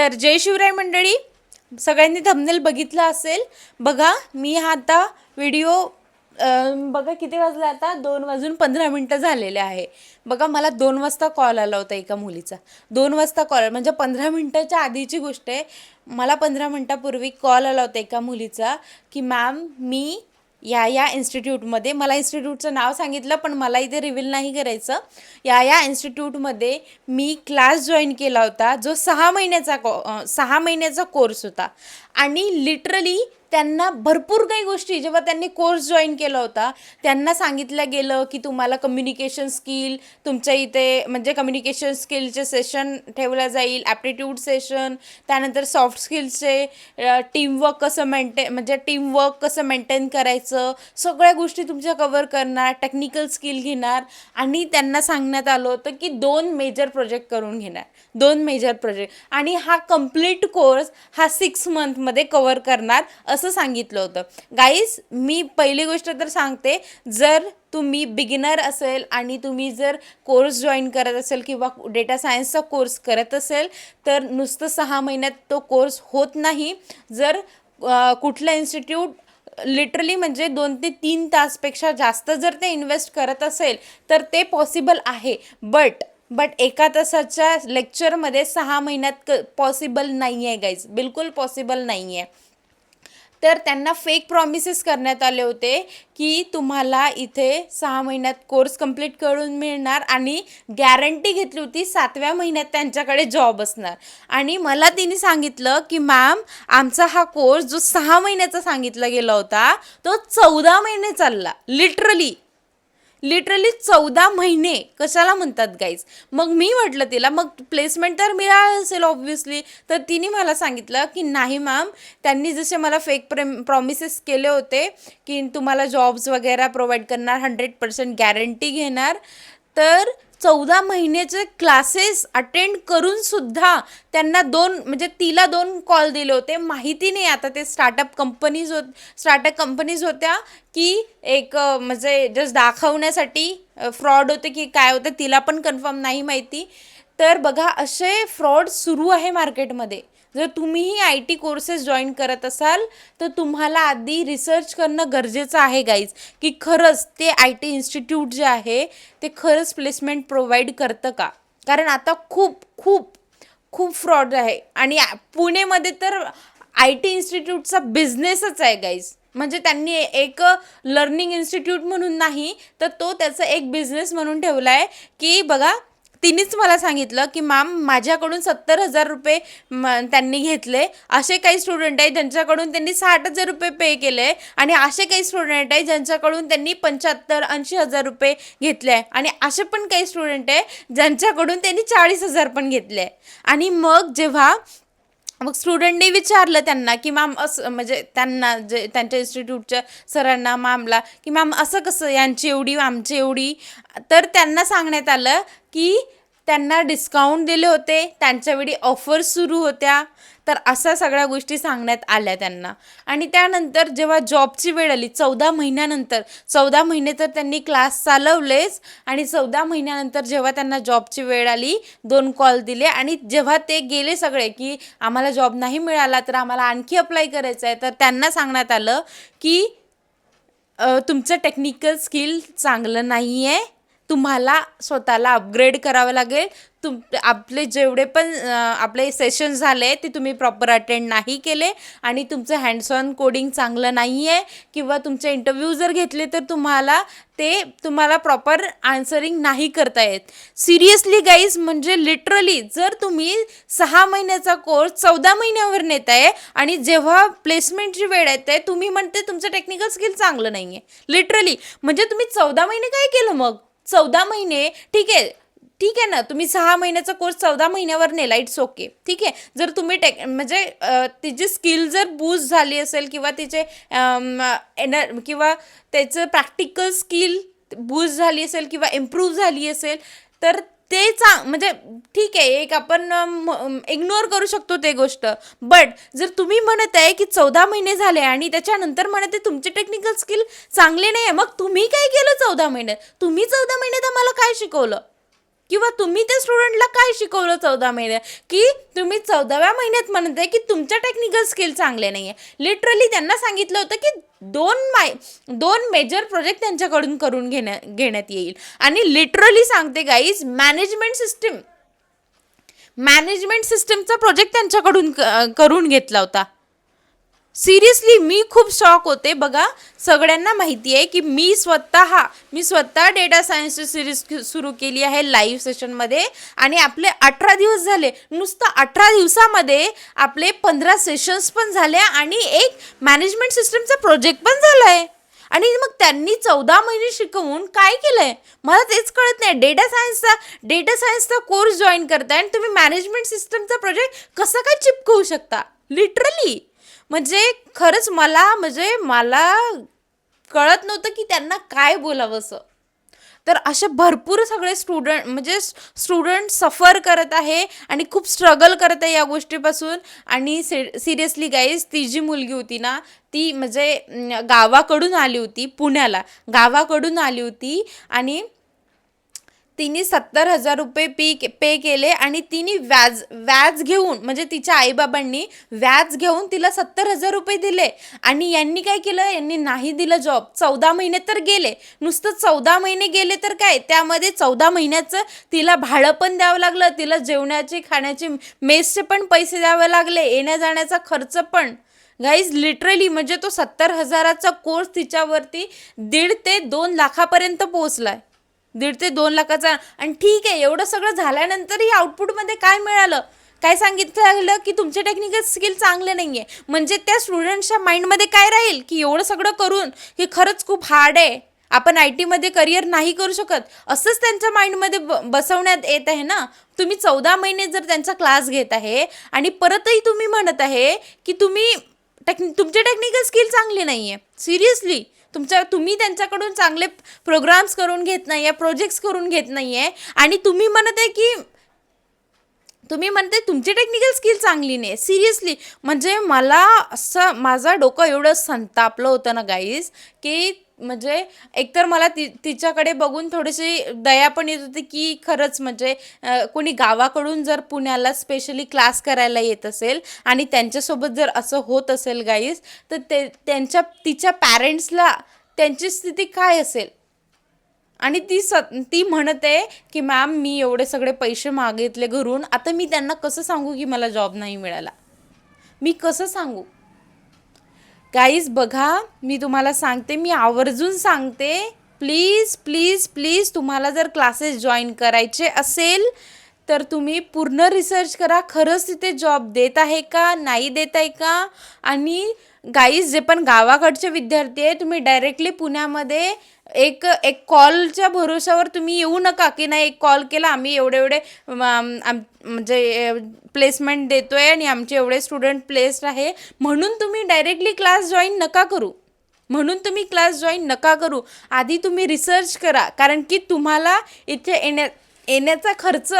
तर जय शिवराय मंडळी. सगळ्यांनी थंबनेल बघितला असेल बघा मी हा आता व्हिडिओ बघा किती वाजला आता? दोन वाजून पंधरा मिनटं झालेले आहे. बघा मला दोन वाजता कॉल आला होता एका मुलीचा. दोन वाजता कॉल म्हणजे पंधरा मिनटाच्या आधीची गोष्ट आहे. मला पंधरा मिनटापूर्वी कॉल आला होता एका मुलीचा की मॅम मी या या इन्स्टिट्यूटमध्ये मला इन्स्टिट्यूटचं नाव सांगितलं पण मला इथे रिव्हील नाही करायचं. या या इन्स्टिट्यूटमध्ये मी क्लास जॉईन केला होता जो सहा महिन्याचा को सहा महिन्याचा कोर्स होता. आणि लिटरली त्यांना भरपूर काही गोष्टी जेव्हा त्यांनी कोर्स जॉईन केला होता त्यांना सांगितलं गेलं की तुम्हाला कम्युनिकेशन स्किल तुमच्या इथे म्हणजे कम्युनिकेशन स्किलचे सेशन ठेवलं जाईल ॲप्टिट्यूड सेशन त्यानंतर सॉफ्ट स्किल्सचे टीमवर्क कसं मेंटेन म्हणजे टीमवर्क कसं मेंटेन करायचं सगळ्या गोष्टी तुमच्या कवर करणार टेक्निकल स्किल घेणार आणि त्यांना सांगण्यात आलं होतं की दोन मेजर प्रोजेक्ट करून घेणार दोन मेजर प्रोजेक्ट आणि हा कंप्लीट कोर्स हा सिक्स मंथ मध्ये कवर करणार असं सांगितलं होतं. गाईज मी पहिली गोष्ट तर सांगते जर तुम्ही बिगिनर असेल आणि तुम्ही जर कोर्स जॉईन करत असेल किंवा डेटा सायन्सचा कोर्स करत असेल तर नुसतं सहा महिन्यात तो कोर्स होत नाही. जर कुठलं इन्स्टिट्यूट लिटरली म्हणजे दोन ते तीन तासपेक्षा जास्त जर ते इन्व्हेस्ट करत असेल तर ते पॉसिबल आहे. बट बट एका तासाच्या लेक्चरमध्ये सहा महिन्यात क पॉसिबल नाही आहे गाईज बिलकुल पॉसिबल नाही आहे तर त्यांना फेक प्रॉमिसेस करण्यात आले होते की तुम्हाला इथे सहा महिन्यात कोर्स कंप्लीट करून मिळणार आणि गॅरंटी घेतली होती सातव्या महिन्यात त्यांच्याकडे जॉब असणार. आणि मला तिने सांगितलं की मॅम आमचा हा कोर्स जो सहा महिन्याचा सांगितला गेला होता तो चौदा महिने चालला. लिटरली लिटरली चौदा महिने कशाला म्हणतात गाईज मग मी म्हटलं तिला मग प्लेसमेंट तर मिळालं असेल ऑब्व्हियसली तर तिने मला सांगितलं की नाही मॅम त्यांनी जसे मला फेक प्रेम प्रॉमिसेस केले होते की तुम्हाला जॉब्स वगैरे प्रोव्हाइड करणार हंड्रेड पर्सेंट गॅरंटी घेणार तर चौदा महिन्याचे क्लासेस अटेंड करून सुद्धा त्यांना दोन म्हणजे तिला दोन कॉल दिले होते. माहिती नाही आता ते स्टार्टअप कंपनीज होत स्टार्टअप कंपनीज होत्या की एक म्हणजे जस्ट दाखवण्यासाठी फ्रॉड होते की काय होतं तिला पण कन्फर्म नाही माहिती. तर बघा असे फ्रॉड सुरू आहे मार्केटमध्ये जर तुम्हीही आय टी कोर्सेस जॉईन करत असाल तर तुम्हाला आधी रिसर्च करणं गरजेचं आहे गाईज की खरंच ते आय टी इन्स्टिट्यूट जे आहे ते खरंच प्लेसमेंट प्रोव्हाइड करतं का? कारण आता खूप खूप खूप फ्रॉड आहे. आणि पुणेमध्ये तर आय टी इन्स्टिट्यूटचा बिझनेसच आहे गाईज म्हणजे त्यांनी एक लर्निंग इन्स्टिट्यूट म्हणून नाही तर तो त्याचा एक बिझनेस म्हणून ठेवला आहे की बघा तिनेच मला सांगितलं की मॅम माझ्याकडून सत्तर हजार रुपये त्यांनी घेतले. असे काही स्टुडंट आहे ज्यांच्याकडून त्यांनी साठ हजार रुपये पे केले आणि असे काही स्टुडंट आहे ज्यांच्याकडून त्यांनी पंच्याहत्तर ऐंशी हजार रुपये घेतले. आहे आणि असे पण काही स्टुडंट आहे ज्यांच्याकडून त्यांनी चाळीस हजार पण घेतले. आणि मग जेव्हा मग स्टुडंटने विचारलं त्यांना की मॅम असं म्हणजे त्यांना जे त्यांच्या इन्स्टिट्यूटच्या सरांना मॅमला की मॅम असं कसं? यांची एवढी आमची एवढी? तर त्यांना सांगण्यात आलं की त्यांना डिस्काउंट दिले होते त्यांच्यावेळी ऑफर सुरू होत्या. तर अशा सगळ्या गोष्टी सांगण्यात आल्या त्यांना. आणि त्यानंतर जेव्हा जॉबची वेळ आली चौदा महिन्यानंतर चौदा महिने तर त्यांनी क्लास चालवलेच. आणि चौदा महिन्यानंतर जेव्हा त्यांना जॉबची वेळ आली दोन कॉल दिले. आणि जेव्हा ते गेले सगळे की आम्हाला जॉब नाही मिळाला तर आम्हाला आणखी अप्लाय करायचं आहे. तर त्यांना सांगण्यात आलं की तुमचं टेक्निकल स्किल चांगलं नाही आहे तुम्हाला स्वतःला अपग्रेड करावं लागेल. तुम आपले जेवढे पण आपले सेशन झाले ते तुम्ही प्रॉपर अटेंड नाही केले आणि तुमचं हँड्स ऑन कोडिंग चांगलं नाही आहे किंवा तुमचे इंटरव्ह्यू जर घेतले तर तुम्हाला ते तुम्हाला प्रॉपर आन्सरिंग नाही करता येत. सिरियसली गाईज म्हणजे लिटरली जर तुम्ही सहा महिन्याचा कोर्स चौदा महिन्यावर नेत आहे आणि जेव्हा प्लेसमेंटची वेळ येते तुम्ही म्हणते तुमचं टेक्निकल स्किल चांगलं नाही आहे लिटरली म्हणजे तुम्ही चौदा महिने काय केलं मग? चौदा महिने ठीक आहे. ठीक आहे ना तुम्ही सहा महिन्याचा कोर्स चौदा महिन्यावर नेला इट्स ओके ठीक आहे. जर तुम्ही टेक म्हणजे तिची स्किल जर बूस्ट झाली असेल किंवा तिचे एनर किंवा त्याचं प्रॅक्टिकल स्किल बूस्ट झाली असेल किंवा इम्प्रूव्ह झाली असेल तर ते चांग म्हणजे ठीक आहे एक आपण इग्नोर करू शकतो ते गोष्ट. बट जर तुम्ही म्हणत आहे की चौदा महिने झाले आणि त्याच्यानंतर म्हणत आहे तुमचे टेक्निकल स्किल चांगले नाही आहे मग तुम्ही काय केलं चौदा महिन्यात तुम्ही चौदा महिन्यात आम्हाला काय शिकवलं? किंवा तुम्ही त्या स्टुडंटला काय शिकवलं चौदा महिन्यात की तुम्ही चौदाव्या महिन्यात म्हणताय की तुमच्या टेक्निकल स्किल चांगले नाही आहे लिटरली त्यांना सांगितलं होतं की दोन माय दोन मेजर प्रोजेक्ट त्यांच्याकडून करून घेण्या घेण्यात येईल. आणि लिटरली सांगते गाईज मॅनेजमेंट सिस्टीम मॅनेजमेंट सिस्टीमचा प्रोजेक्ट त्यांच्याकडून करून घेतला होता. सिरियसली मी खूप शॉक होते. बघा सगळ्यांना माहिती आहे की मी स्वतः मी स्वतः डेटा सायन्सची सिरीज सुरू केली आहे लाईव्ह सेशनमध्ये आणि आपले अठरा दिवस झाले. नुसतं अठरा दिवसामध्ये आपले पंधरा सेशन्स पण झाले आणि एक मॅनेजमेंट सिस्टमचा प्रोजेक्ट पण झाला आहे आणि मग त्यांनी चौदा महिने शिकवून काय केलं आहे मला तेच कळत नाही. डेटा सायन्सचा डेटा सायन्सचा कोर्स जॉईन करताय आणि तुम्ही मॅनेजमेंट सिस्टमचा प्रोजेक्ट कसा काय चिपकवू शकता? लिटरली म्हणजे खरंच मला म्हणजे मला कळत नव्हतं की त्यांना काय बोलावंसं तर असे भरपूर सगळे स्टुडंट म्हणजे स्टुडंट सफर करत आहे आणि खूप स्ट्रगल करत आहे या गोष्टीपासून. आणि से सिरियसली गाईज ती जी मुलगी होती ना ती म्हणजे गावाकडून आली होती पुण्याला. गावाकडून आली होती आणि तिने सत्तर हजार रुपये पी पे केले आणि तिने व्याज व्याज घेऊन म्हणजे तिच्या आईबाबांनी व्याज घेऊन तिला सत्तर हजार रुपये दिले. आणि यांनी काय केलं? यांनी नाही दिलं जॉब चौदा महिने तर गेले. नुसतं चौदा महिने गेले तर काय? त्यामध्ये चौदा महिन्याचं तिला भाडं पण द्यावं लागलं. तिला जेवणाचे खाण्याचे मेसचे पण पैसे द्यावे लागले. येण्या जाण्याचा खर्च पण. गाईज लिटरली म्हणजे तो सत्तर हजाराचा कोर्स तिच्यावरती दीड ते दोन लाखापर्यंत पोहोचलाय. दीड ते दोन लाखाचा. आणि ठीक आहे एवढं सगळं झाल्यानंतरही आउटपुटमध्ये काय मिळालं? काय सांगितलं की तुमचे टेक्निकल स्किल चांगले नाही आहे म्हणजे त्या स्टुडंटच्या माइंडमध्ये काय राहील? की एवढं सगळं करून की खरंच खूप हार्ड आहे. आपण आय टीमध्ये करिअर नाही करू शकत. असंच त्यांच्या माइंडमध्ये ब बसवण्यात येत आहे ना? तुम्ही चौदा महिने जर त्यांचा क्लास घेत आहे आणि परतही तुम्ही म्हणत आहे की तुम्ही टेक्नि तुमचे टेक्निकल स्किल चांगले नाही आहे सिरियसली तुमच्या तुम्ही त्यांच्याकडून चांगले प्रोग्राम्स करून घेत नाही आहे प्रोजेक्ट्स करून घेत नाही आहे आणि तुम्ही म्हणत आहे की तुम्ही म्हणते तुमची टेक्निकल स्किल चांगली नाही. सिरियसली म्हणजे मला असं माझं डोकं एवढं संतापलं होतं ना गाईज की म्हणजे एकतर मला ति तिच्याकडे बघून थोडीशी दया पण येत होती की खरंच म्हणजे कोणी गावाकडून जर पुण्याला स्पेशली क्लास करायला येत असेल आणि त्यांच्यासोबत जर असं होत असेल गाईज तर ते त्यांच्या तिच्या पॅरेंट्सला त्यांची स्थिती काय असेल? आणि ती स ती म्हणत आहे की मॅम मी एवढे सगळे पैसे मागितले घरून आता मी त्यांना कसं सांगू की मला जॉब नाही मिळाला? मी कसं सांगू? गाईज बघा मी तुम्हाला सांगते मी आवर्जून सांगते. प्लीज प्लीज प्लीज तुम्हाला जर क्लासेस जॉईन करायचे असेल तर तुम्ही पूर्ण रिसर्च करा. खरंच तिथे जॉब देत आहे का नाही देत आहे का? आणि गाईज जे पण गावाकडचे विद्यार्थी आहे तुम्ही डायरेक्टली पुण्यामध्ये एक एक कॉलच्या भरोशावर तुम्ही येऊ नका की नाही एक कॉल केला आम्ही एवढे एवढे आम- म्हणजे प्लेसमेंट देतोय आणि आमचे एवढे स्टुडंट प्लेस्ड आहे. म्हणून तुम्ही डायरेक्टली क्लास जॉईन नका करू. म्हणून तुम्ही क्लास जॉईन नका करू. आधी तुम्ही रिसर्च करा. कारण की तुम्हाला इथे येण्या येण्याचा खर्च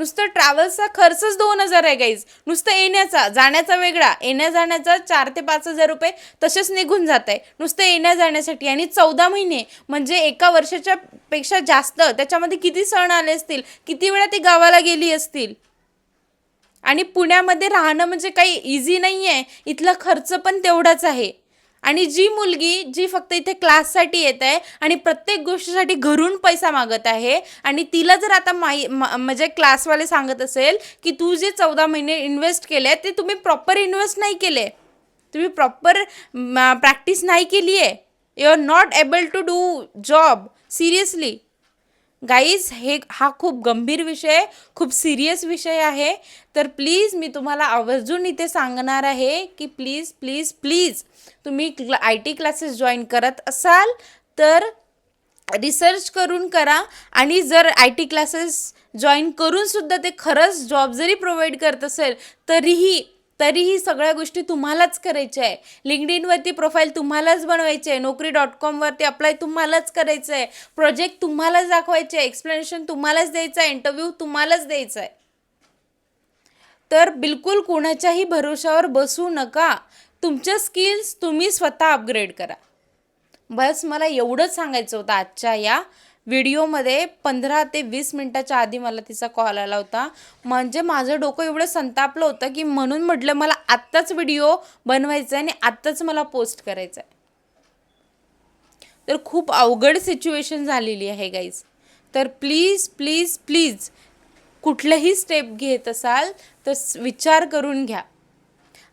नुसतं ट्रॅव्हल्सचा खर्चच दोन हजार आहे गाईज नुसतं येण्याचा जाण्याचा वेगळा. येण्या जाण्याचा चार ते पाच हजार रुपये तसेच निघून जात आहे नुसतं येण्या जाण्यासाठी. आणि चौदा महिने म्हणजे एका वर्षाच्या पेक्षा जास्त त्याच्यामध्ये किती सण आले असतील? किती वेळा ती गावाला गेली असतील? आणि पुण्यामध्ये राहणं म्हणजे काही इझी नाही आहे इथला खर्च पण तेवढाच आहे. आणि जी मुलगी जी फक्त इथे क्लाससाठी येत आहे आणि प्रत्येक गोष्टीसाठी घरून पैसा मागत आहे आणि तिला जर आता माही म- म्हणजे क्लासवाले सांगत असेल की तू जे चौदा महिने इन्व्हेस्ट केले ते तुम्ही प्रॉपर इन्व्हेस्ट नाही केले. तुम्ही प्रॉपर प्रॅक्टिस नाही केली आहे you are not able to do job seriously guys हे हा खूप गंभीर विषय खूप सिरियस विषय आहे. तर प्लीज मी तुम्हाला आवर्जून इथे सांगणार आहे की प्लीज प्लीज प्लीज तुम्ही आय टी क्लासेस जॉईन करत असाल तर रिसर्च करून करा. आणि जर आय टी क्लासेस जॉईन करूनसुद्धा ते खरंच जॉब जरी प्रोव्हाइड करत असेल तरीही तरीही सगळ्या गोष्टी तुम्हालाच करायच्या आहे. लिंकडिनवरती प्रोफाईल तुम्हालाच बनवायची आहे. नोकरी डॉट कॉमवरती अप्लाय तुम्हालाच करायचं आहे. प्रोजेक्ट तुम्हालाच दाखवायचे आहे. एक्सप्लेनेशन तुम्हालाच द्यायचं आहे. इंटरव्ह्यू तुम्हालाच द्यायचा आहे. तर बिलकुल कोणाच्याही भरोशावर बसू नका. तुमच्या स्किल्स तुम्ही स्वतः अपग्रेड करा. बस मला एवढंच सांगायचं होतं आजच्या या व्हिडिओमध्ये पंधरा ते वीस मिनटाच्या आधी मला तिचा कॉल आला होता. म्हणजे माझं डोकं एवढं संतापलं होतं की म्हणून म्हटलं मला आत्ताच व्हिडिओ बनवायचा आहे आणि आत्ताच मला पोस्ट करायचा आहे. तर खूप अवघड सिच्युएशन झालेली आहे गाईज तर प्लीज प्लीज प्लीज कुठलंही स्टेप घेत असाल तर विचार करून घ्या.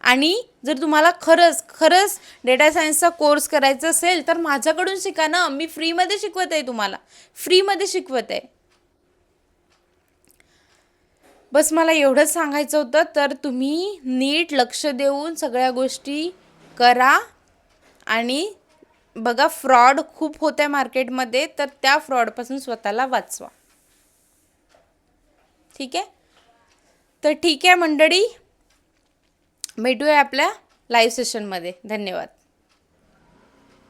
आणि जर तुम्हाला खरंच खरंच डेटा सायन्सचा कोर्स करायचा असेल तर माझ्याकडून शिका ना. मी फ्रीमध्ये शिकवत आहे तुम्हाला. फ्रीमध्ये शिकवत आहे. बस मला एवढंच सांगायचं होतं तर तुम्ही नीट लक्ष देऊन सगळ्या गोष्टी करा. आणि बघा फ्रॉड खूप होत आहे मार्केटमध्ये तर त्या फ्रॉडपासून स्वतःला वाचवा. ठीक आहे? तर ठीक आहे मंडळी. भेटूया आपल्या लाईव्ह सेशनमध्ये. धन्यवाद.